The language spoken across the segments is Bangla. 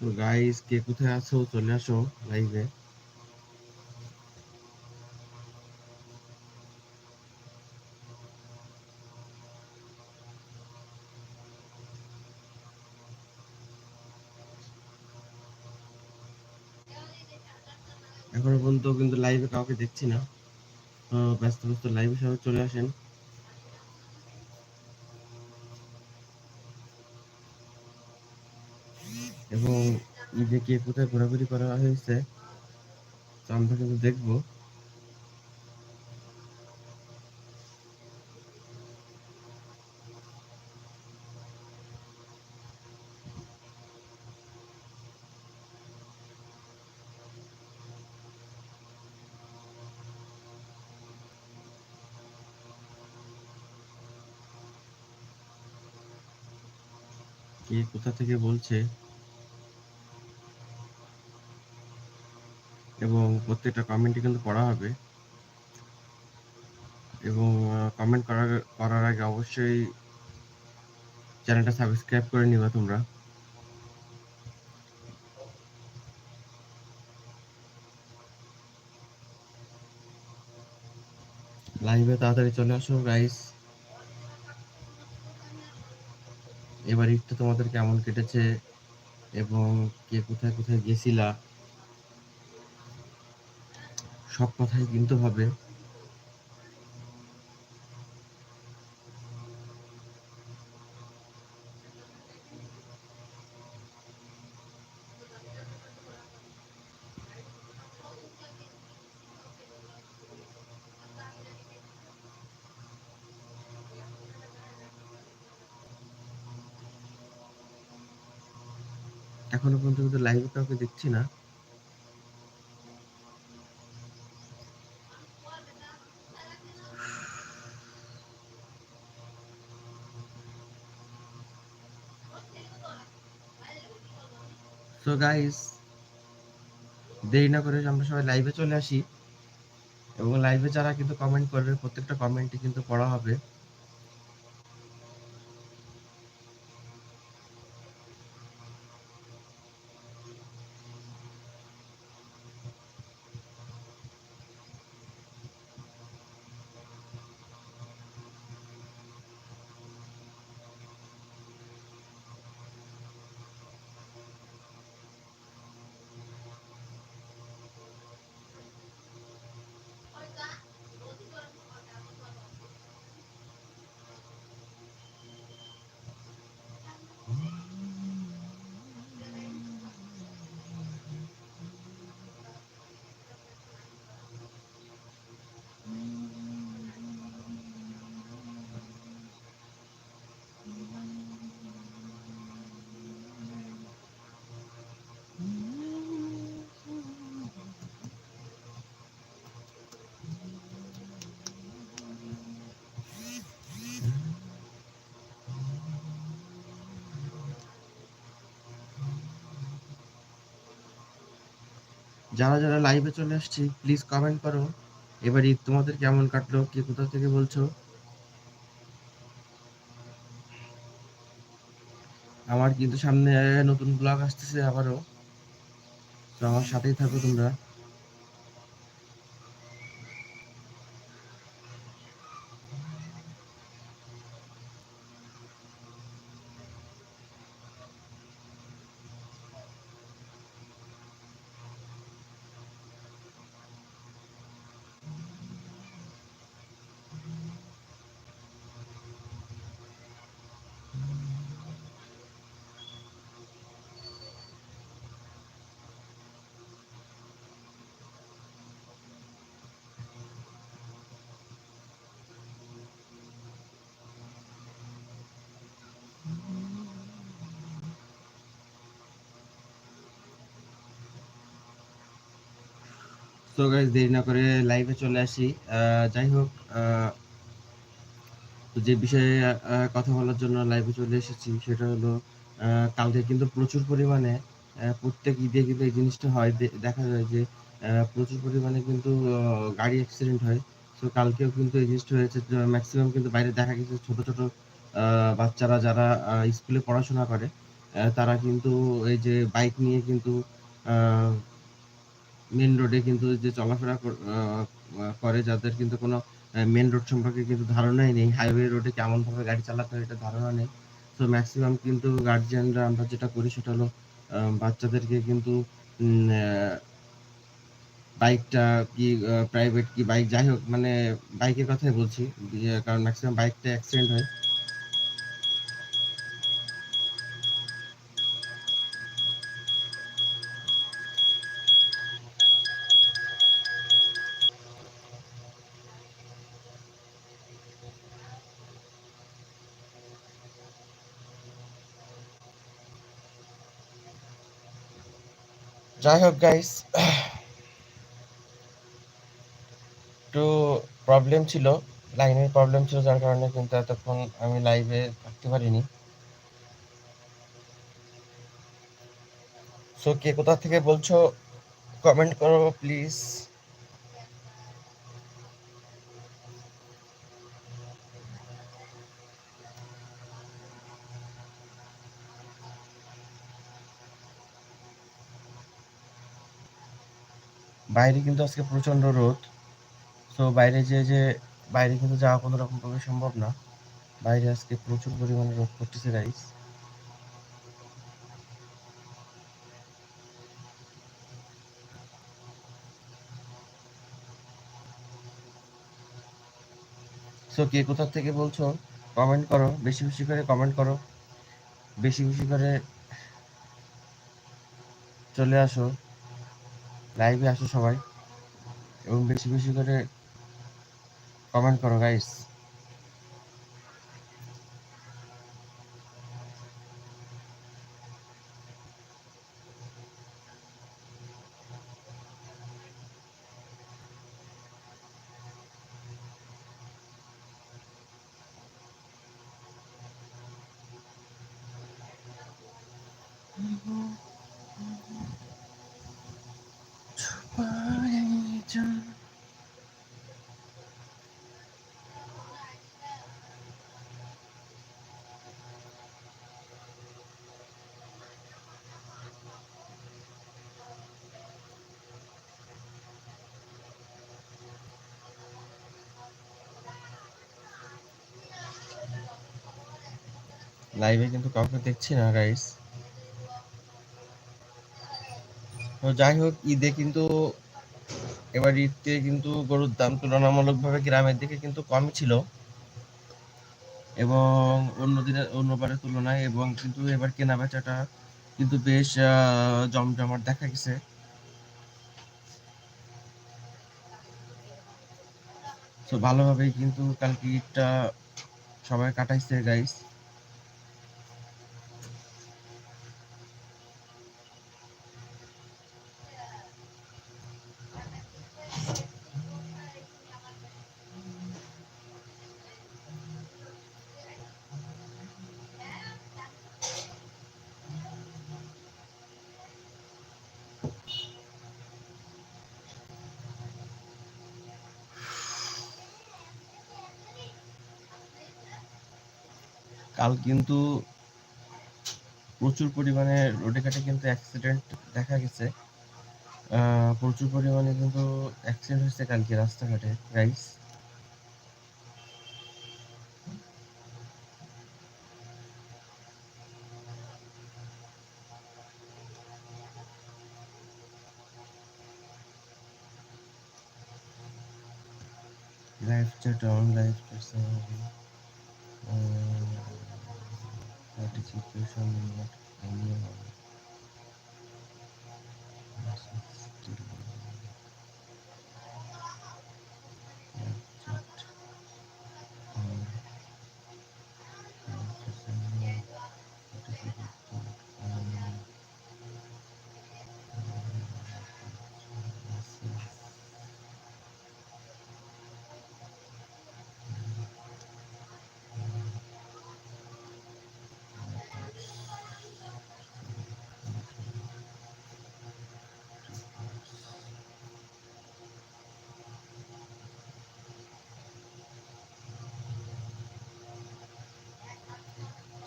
তো গাইস কে কোথায় আছো? চলে আসো লাইভে এখনও পর্যন্ত কিন্তু লাইভে কাউকে দেখছি না। ব্যস্ত ব্যস্ত লাইভে সবাই চলে আসেন এবং কে কোথায় ঘোরাঘুরি করা হয়েছে তো আমরা কিন্তু দেখব। কে কোথা থেকে বলছে? এবং প্রত্যেকটা কমেন্টই কিন্তু পড়া হবে। এবং কমেন্ট করার করার আগে অবশ্যই চ্যানেলটা সাবস্ক্রাইব করে নিবা তোমরা। লাইভে তাড়াতাড়ি চলে আসো গাইস এবার ঈদটা তোমাদের কেমন কেটেছে এবং কে কোথায় কোথায় গেছিলা? সব কথাই কিন্তু হবে। এখনও পর্যন্ত কিন্তু লাইভে কাউকে দেখছি না। সো গাইস দেরি না করে আমরা সবাই লাইভে চলে আসি। এবং লাইভে যারা কিন্তু কমেন্ট করবে, প্রত্যেকটা কমেন্টই কিন্তু পড়া হবে। যারা যারা লাইভে চলে আসছি প্লিজ কমেন্ট করো। এবার ঈদ তোমাদের কেমন কাটলো? কে কোথা থেকে বলছো? আমার কিন্তু সামনে নতুন ব্লগ আসতেছে আবারও। তো আমার সাথেই থাকো তোমরা। তো গাইজ দেরি না করে লাইভে চলে আসি। যাই হোক যে বিষয়ে কথা বলার জন্য লাইভে চলে এসেছি সেটা হলো কালকে কিন্তু প্রচুর পরিমাণে প্রত্যেক ঈদে কিন্তু এই জিনিসটা হয়। দেখা যায় যে প্রচুর পরিমাণে কিন্তু গাড়ি অ্যাক্সিডেন্ট হয়। তো কালকেও কিন্তু এই জিনিসটা হয়েছে ম্যাক্সিমাম কিন্তু বাইরে দেখা গেছে ছোট ছোট বাচ্চারা যারা স্কুলে পড়াশোনা করে তারা কিন্তু এই যে বাইক নিয়ে কিন্তু মেন রোডে কিন্তু যে চলাফেরা করে যাদের কিন্তু কোনো মেন রোড সম্পর্কে কিন্তু ধারণাই নেই। হাইওয়ে রোডে কেমনভাবে গাড়ি চালাতে হয় এটা ধারণা নেই। তো ম্যাক্সিমাম কিন্তু গার্জিয়ানরা আমরা যেটা করি সেটা হলো বাচ্চাদেরকে কিন্তু বাইকটা কি প্রাইভেট কি বাইক যাই হোক মানে বাইকের কথাই বলছি। কারণ ম্যাক্সিমাম বাইকটা অ্যাক্সিডেন্ট হয়। যাই হোক গাইস একটু প্রবলেম ছিল লাইনের প্রবলেম ছিল, যার কারণে কিন্তু এতক্ষণ আমি লাইভে থাকতে পারিনি। সো কে কোথা থেকে বলছো কমেন্ট করো প্লিজ বাইরে কিন্তু আজকে প্রচণ্ড রোদ। তো বাইরে যে যে বাইরে কিন্তু যাওয়া কোনো রকম ভাবে সম্ভব না। বাইরে আজকে প্রচুর পরিমাণে রোদ করতেছে গাইস সো কে কোথা থেকে বলছো? কমেন্ট করো। বেশি বেশি করে কমেন্ট করো। বেশি বেশি করে চলে আসো। লাইভে আসো সবাই। এবং বেশি বেশি করে কমেন্ট করো গাইস লাইভে কিন্তু কাউকে দেখছি না গাইস তো যাই হোক, ঈদে কিন্তু, এবার ঈদকে কিন্তু গরুর দাম তুলনামূলকভাবে গ্রামের দিকে কিন্তু কমই ছিল। এবং অন্য দিনের অন্যবারের তুলনায় এবং কিন্তু এবার কেনা বেচাটা কিন্তু বেশ জমজমাট দেখা গেছে। তো ভালোভাবেই কিন্তু কালকে ঈদটা সবাই কাটাইছে গাইস কাল কিন্তু প্রচুর পরিমাণে রোডে ঘাটে কিন্তু অ্যাক্সিডেন্ট দেখা গেছে। প্রচুর পরিমাণে কিন্তু অ্যাক্সিডেন্ট হয়েছে কালকে রাস্তাঘাটে গাইস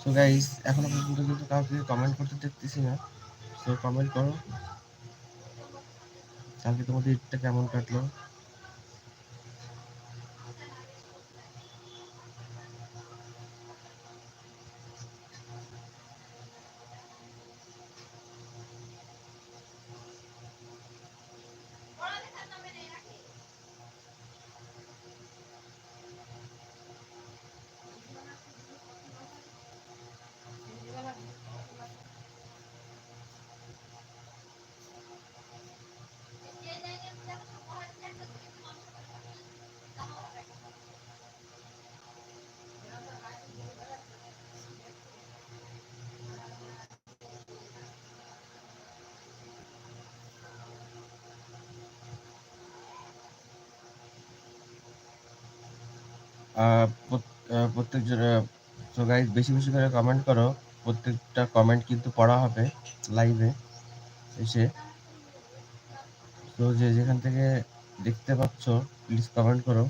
সো গাইস এখনও পর্যন্ত কিন্তু কাউকে কমেন্ট করতে দেখতেছি না। সো কমেন্ট করো। কালকে তোমাদের ঈদটা কেমন কাটলো? প্রত্যেক সো গাইজ বেশি বেশি করে কমেন্ট করো। প্রত্যেকটা কমেন্ট কিন্তু পড়া হবে লাইভে এসে। তো যে, যেখান থেকে দেখতে পাচ্ছ প্লিজ কমেন্ট করো।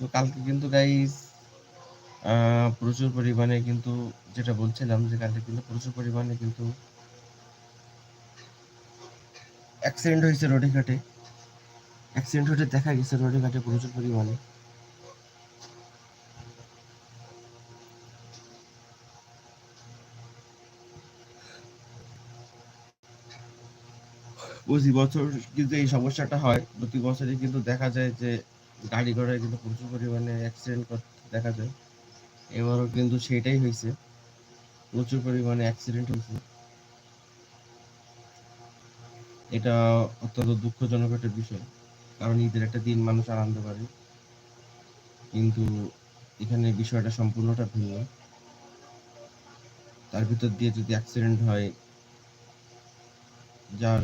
তো কালকে কিন্তু গাইজ প্রচুর পরিমাণে কিন্তু যেটা বলছিলাম যে কালকে কিন্তু প্রচুর পরিমাণে কিন্তু অ্যাক্সিডেন্ট হয়েছে রোডে ঘাটে অ্যাক্সিডেন্ট হতে দেখা গেছে রোডে ঘাটে প্রচুর পরিমাণে। প্রতি বছর কিন্তু এই সমস্যাটা হয়। প্রতি বছরই কিন্তু দেখা যায় যে গাড়ি ঘোড়ায় কিন্তু প্রচুর পরিমাণে অ্যাক্সিডেন্ট দেখা যায়। এবারও কিন্তু সেটাই হয়েছে। প্রচুর পরিমাণে অ্যাক্সিডেন্ট হয়েছে। এটা অত্যন্ত দুঃখজনক একটা বিষয়। কারণ ঈদের একটা দিন মানুষ আনন্দ করে কিন্তু এখানে বিষয়টা সম্পূর্ণটা ভিন্ন। তার ভিতর দিয়ে যদি অ্যাক্সিডেন্ট হয়, যার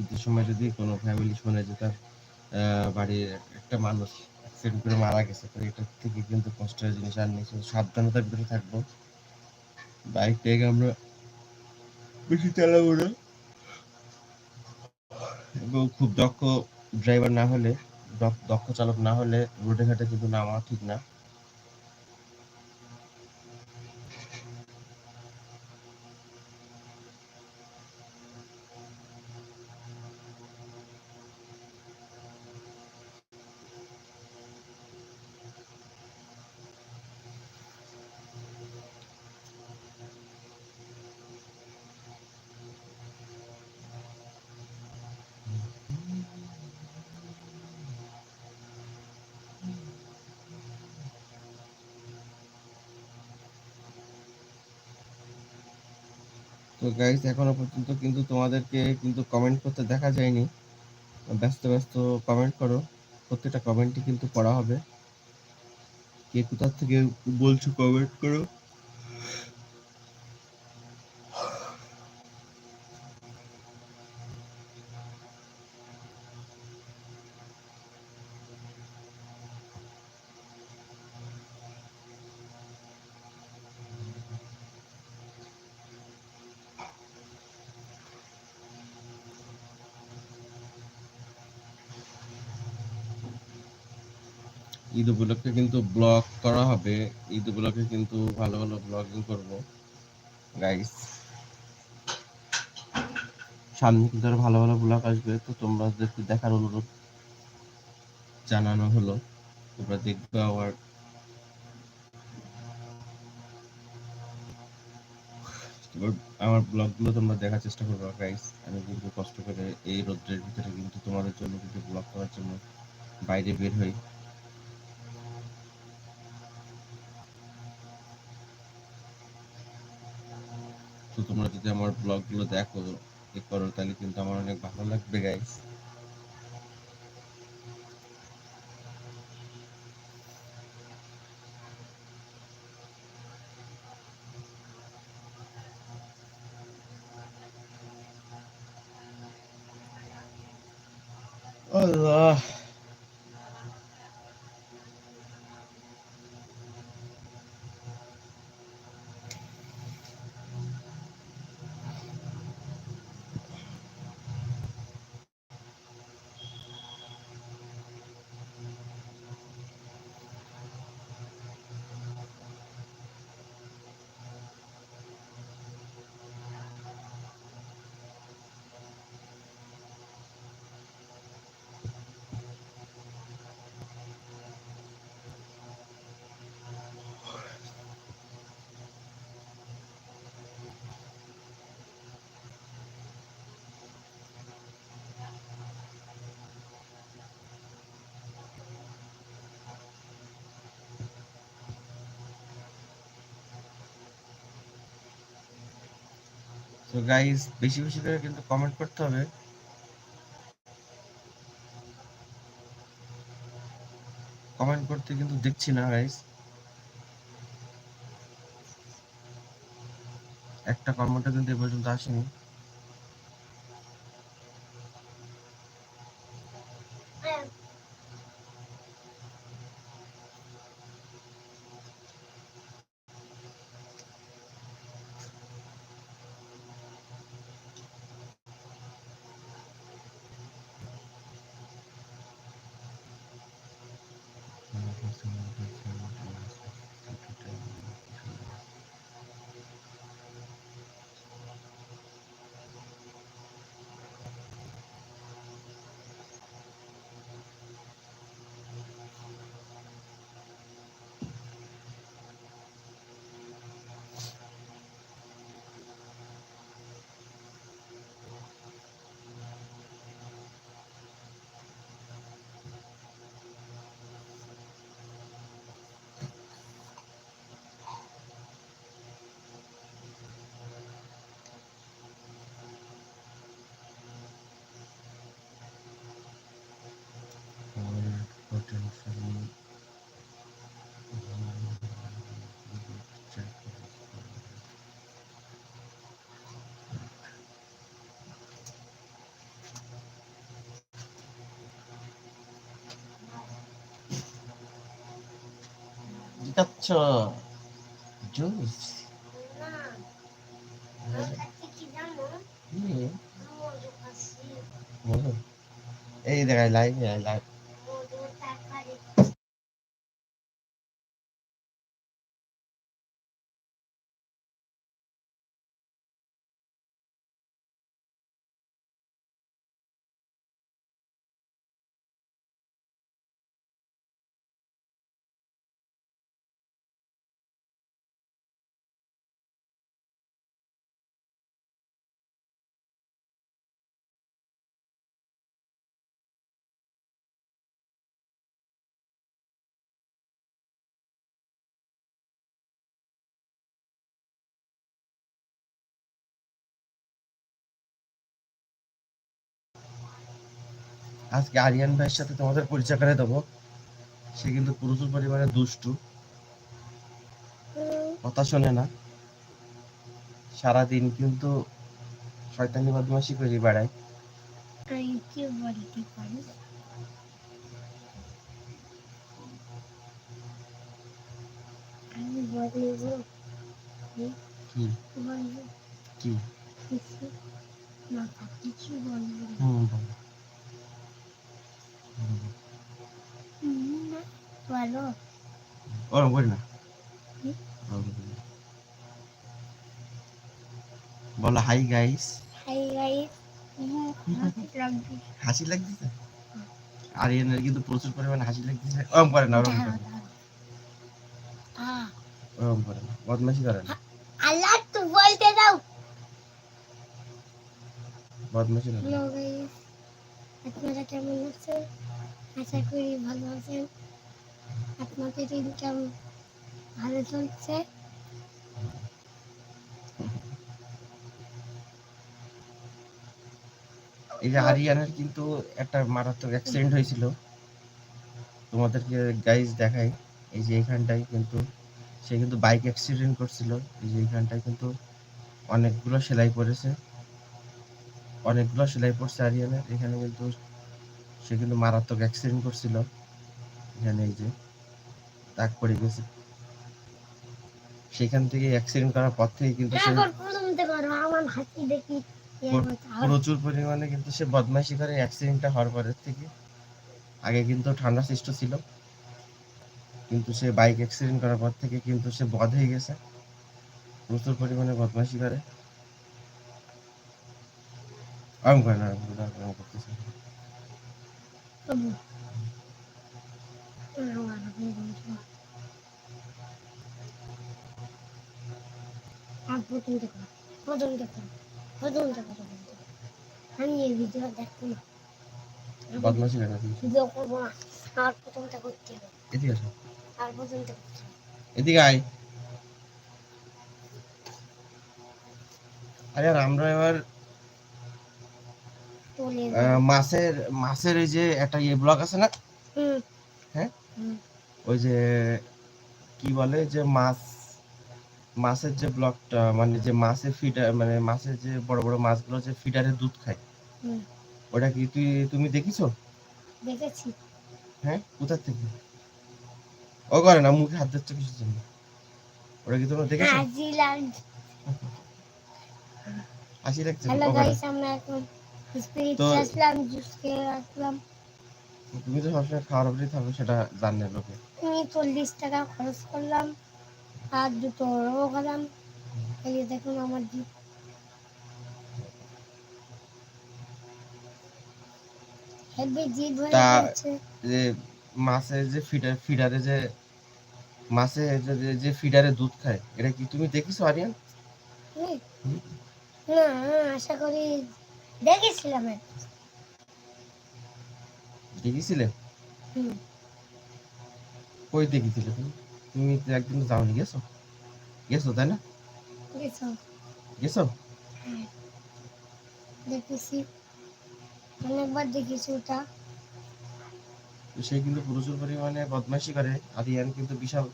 ঈদের সময় যদি কোনো ফ্যামিলি শুনে যে তার বাড়ির একটা মানুষ অ্যাক্সিডেন্ট করে মারা গেছে। তো এটা থেকে কিন্তু কষ্টের জিনিস আর নেই। সাবধানতার ভিতরে থাকব। বাইকটাকে আমরা বেশি চালাবো না এবং খুব দক্ষ ড্রাইভার না হলে, দক্ষ চালক না হলে রোডে ঘাটে কিন্তু নামা ঠিক না। তো গাইজ এখনও পর্যন্ত কিন্তু তোমাদেরকে কিন্তু কমেন্ট করতে দেখা যায়নি। ব্যস্ত ব্যস্ত কমেন্ট করো। প্রত্যেকটা কমেন্টই কিন্তু পড়া হবে। কে কোথার থেকে বলছো কমেন্ট করো? ঈদ উপলক্ষে কিন্তু ব্লগ করা হবে। ঈদ উপলক্ষে কিন্তু ভালো ভালো ব্লগিং করব। গাইস সামনে কিন্তু আরও ভালো ভালো ব্লগ আসবে, তো তোমরা দেখার অনুরোধ জানানো হলো। তোমরা দেখবে আবার। আমার ব্লগগুলো তোমরা দেখার চেষ্টা করবে গাইস আমি কিন্তু কষ্ট করে এই রোদ্রের ভিতরে কিন্তু তোমাদের জন্য কিন্তু ব্লগ করার জন্য বাইরে বের হই। তো তোমরা যদি আমার ব্লগগুলো দেখো, এ করো, তাহলে কিন্তু আমার অনেক ভালো লাগবে গাইস তো গাইস বেশি বেশি করে কিন্তু কমেন্ট করতে হবে। কমেন্ট করতে কিন্তু দেখছি না গাইস একটা কমেন্টও কিন্তু এ পর্যন্ত আসেনি। Potentially দিতাচ্ছ জুস এই দেখায় লাইভ আজকে আরিয়ান ভাইয়ের সাথে তোমাদের পরিচয় করে দেবো। সে কিন্তু প্রচুর পরিমাণে দুষ্টু। কথা শোনে না। সারাদিন কিন্তু শয়তানি বদমাশি করে বেড়ায়। কি? কি? হুম বলো। বলো ওরম করি না। বলো হাই গাইস হাই গাইস হাসি লাগতেছে? আরিয়ানের কিন্তু প্রচুর পরিমাণে হাসি লাগতেছে। ওরম করে না ওরম করে না। ওরম করে না বদমাশি করে না। আল্লাহ তো বলতে দাও। বদমাশি না। গাইস আপনারা কেমন আছেন? আশা করি ভালো আছেন। আপনাদের দিন কেমন ভালো চলছে? এই যে আরিয়ানের কিন্তু একটা মারাত্মক অ্যাক্সিডেন্ট হয়েছিল। তোমাদেরকে গাইজ দেখাই, এই যে এখানটায় কিন্তু সে কিন্তু বাইক অ্যাক্সিডেন্ট করছিল। এই যে এখানটায় কিন্তু অনেকগুলো সেলাই পড়েছে। অনেকগুলো সেলাই পড়ছে আরিয়ানের এখানে কিন্তু সে কিন্তু মারাত্মক অ্যাক্সিডেন্ট করছিল। এখানে এই যে দাগ পড়ে গেছে। সেখান থেকে অ্যাক্সিডেন্ট করার পর থেকে কিন্তু সে করো। প্রচুর পরিমাণে কিন্তু সে বদমাইশি করে অ্যাক্সিডেন্টটা হওয়ার পরের থেকে। আগে কিন্তু ঠান্ডা সৃষ্ট ছিল। কিন্তু সে বাইক অ্যাক্সিডেন্ট করার পর থেকে কিন্তু সে বধ হয়ে গেছে। প্রচুর পরিমাণে বদমাইশি করে। আরাম করে না আরাম করে করতেছে পর্যন্ত আমি এই ভিডিও দেখব না বদমাইশি না ভিডিও করব না আর পর্যন্ত করতে হবে এদিকে আসো আর পর্যন্ত করতে হবে এদিকে আয় আরে আমরা এবার আহ, মাছের মাছের এই যে একটা ইয়ে ব্লগ আছে না? হ্যাঁ? ওই যে কি বলে যে মাছ মাছের যে ব্লকটা মানে যে মাছের ফিডার মানে মাছের যে বড় বড় মাছগুলো যে ফিডারে দুধ খায় ওটা কি তুই তুমি দেখিছো? দেখেছি। হ্যাঁ কোথা থেকে? ও করে না মুখে হাত দিচ্ছ কিছুর জন্য? ওটা কি তোমরা দেখেছ? হাজিল্যান্ড হাসি লাগছে হ্যালো। গাইস আমরা এখন স্পিরিট আসলাম জুস খেয়ে রাখলাম তুমি তো সবসময় খাওয়ার উপরেই থাকো সেটা জানে লোকে। আমি চল্লিশ টাকা খরচ করলাম। আর দুটো ওরও খেলাম এই যে দেখুন আমার জিপ। তা- যে মাছের যে ফিডার ফিডারে যে মাছে যে যে ফিডারে দুধ খায় এটা কি তুমি দেখিছো আরিয়ান। না আশা করি দেখেছিলাম। দেখিছিলে? হুম। কই দেখিছিলে তুমি? তুমি তো একদিন যাওনি গেছো গেছো তাই না দেখেছ? গেছো হ্যাঁ। দেখেছি অনেকবার দেখেছি ওটা তো সে কিন্তু প্রচুর পরিমাণে বদমাইশি করে আরিয়ান কিন্তু বিশাল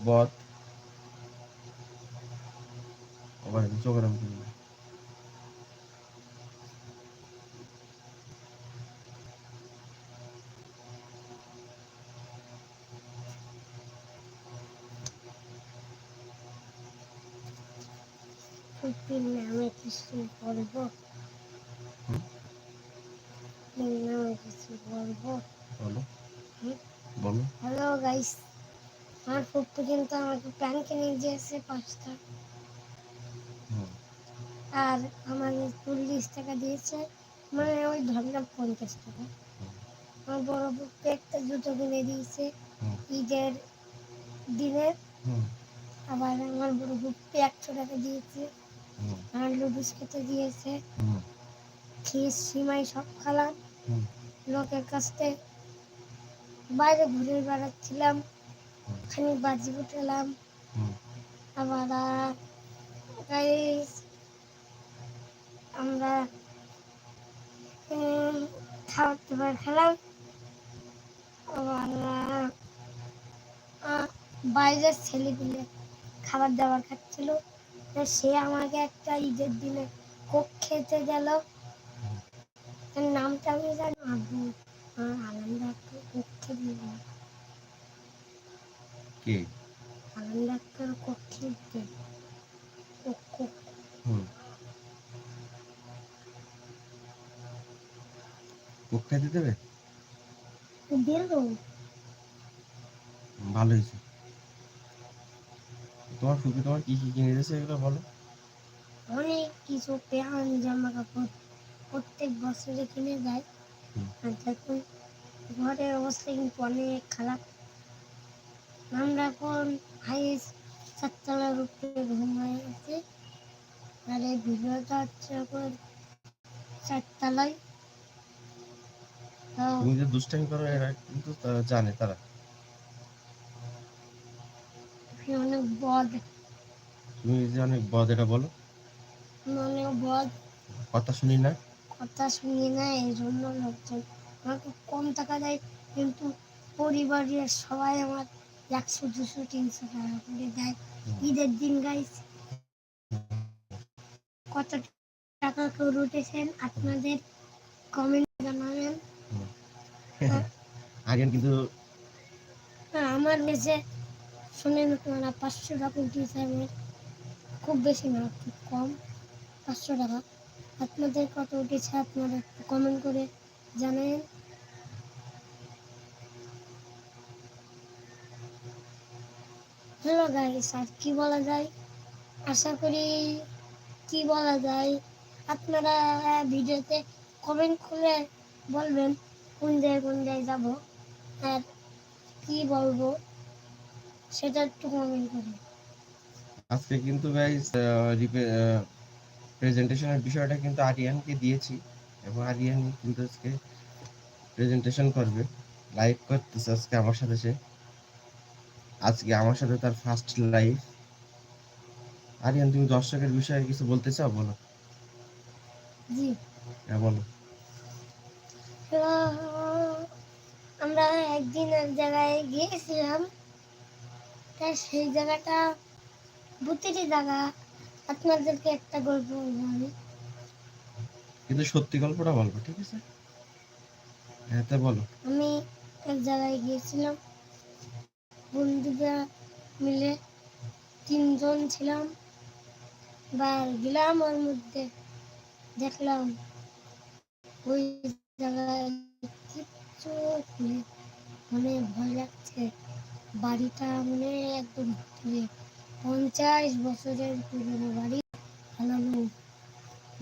বদ আবার চোখের ফুপির নামে কিছু বলব। নামে কিছু বলব বলো বলো হ্যালো গাইস আমার ফুপু কিন্তু আমাকে প্যান কিনে দিয়েছে পাঁচটা আর আমাকে চল্লিশ টাকা দিয়েছে মানে ওই ধরলাম পঞ্চাশ টাকা আমার বড় ফুপু একটা জুতো কিনে দিয়েছে ঈদের দিনে হুম, আবার আমার বড় ফুপু একশো টাকা দিয়েছে লুডুস খেতে দিয়েছে। খিস সিমাই সব খালাম। লোকের কাছ থেকে বাইরে ঘুরে বেড়াচ্ছিলাম। খানিক বাজি উঠলাম আবার আমরা খাবার দাবার খেলাম। আবার বাইরের ছেলেগুলো খাবার দাবার খাচ্ছিল। সে আমাকে একটা ঈদের দিনে কোক খেতে গেল। নামটা আমি জানি আবু আমার আনন্দ একটা কোক খেতে গেল। কে? আনন্দ একটা কোক খেতে। Coke Coke. কোক খাইতে দেবে। দিল ভালো হয়েছে। তোমার ফুপি তোমার কি কি কিনে দিয়েছে এগুলো বলো? অনেক কিছু প্যান জামা কাপড় প্রত্যেক বছরে কিনে দেয়। আর দেখুন ঘরের অবস্থা কিন্তু অনেক খারাপ। আমরা এখন হাইস চারতলার উপরে ঘুম হয়ে গেছে আর এই ভিডিওটা হচ্ছে এখন চারতলায়। তুমি যে দুষ্টামি করো এরা কিন্তু জানে তারা আমি অনেক বদ। তুমি যে অনেক বদ এটা বলো। অনেক বদ। কথা শুনি না। কথা শুনি না এই জন্য লোকজন আমাকে কম টাকা দেয় কিন্তু পরিবারের সবাই আমার একশো দুশো তিনশো টাকা করে দেয়। ঈদের দিন গাইস কত টাকা করে উঠেছেন আপনাদের? কমেন্ট জানাবেন। আরিয়ান কিন্তু আমার মেসে শুনেন আপনারা পাঁচশো টাকা উঠিয়েছে আমার খুব বেশি না, খুব কম, পাঁচশো টাকা। আপনাদের কত উঠেছে আপনারা একটু কমেন্ট করে জানেন হ্যালো গাইস আর কি বলা যায়? আশা করি কি বলা যায়? আপনারা ভিডিওতে কমেন্ট করে বলবেন কোন জায়গায় কোন জায়গায় যাব আর কি বলব। সেটা একটু কমেন্ট করে। আজকে কিন্তু গাইস প্রেজেন্টেশনের বিষয়টা কিন্তু আরিয়ানকে দিয়েছি এবং আরিয়ান কিন্তু আজকে প্রেজেন্টেশন করবে। লাইভ করতেছে আজকে আমার সাথে সে। আজকে আমার সাথে তার ফার্স্ট লাইভ আরিয়ান তুমি দর্শকের বিষয়ে কিছু বলতে চাও? বলো। জি। হ্যাঁ বলো। আমরা একদিন এক জায়গায় গিয়েছিলাম। তাই সেই জায়গাটা প্রতিটি জায়গা আপনাদেরকে একটা গল্প বলব আমি। কিন্তু সত্যি গল্পটা বলব ঠিক আছে? হ্যাঁ তা বলো। আমি এক জায়গায় গিয়েছিলাম। বন্ধুরা মিলে তিনজন ছিলাম। বার গেলাম ওর মধ্যে দেখলাম ওই জায়গায় কিচ্ছু মানে ভয় লাগছে। বাড়িটা মানে একদম ভুতুড়ে পঞ্চাশ বছরের পুরনো বাড়ি। হালানো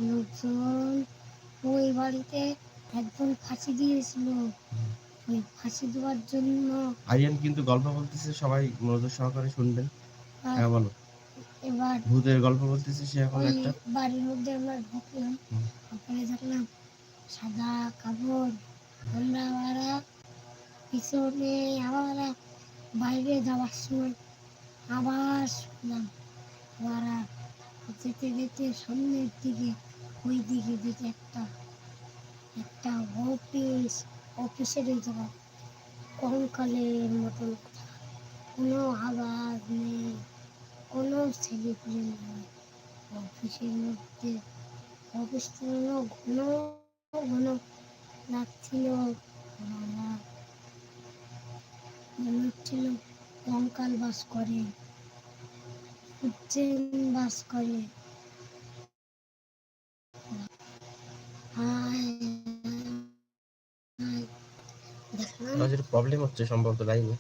লোকজন। ওই বাড়িতে একজন ফাঁসি দিয়েছিল। ওই ফাঁসি দেওয়ার জন্য আরিয়ান কিন্তু গল্প বলতেছে সবাই মনোযোগ সহকারে শুনবেন। হ্যাঁ বলো। এবার ভূতের গল্প বলতেছে সে এখন একটা। বাড়ির মধ্যে আমরা ঢুকলাম। ওখানে দেখলাম সাদা কাপড় আমরা আবার পিছনে আবার বাইরে যাওয়ার সময় আবার শুনলাম ওরা যেতে যেতে সামনের দিকে ওই দিকে দিকে একটা একটা অফিস অফিসের জায়গা, কঙ্কালের মতন কোনো আওয়াজ নেই, কোনো পুলে নেই। অফিসের মধ্যে অফিস ঘন ঘন লাগছিল। মনে হচ্ছিল কঙ্কাল বাস করে উজ্জেন বাস করে। প্রবলেম হচ্ছে সম্ভবত লাইনে।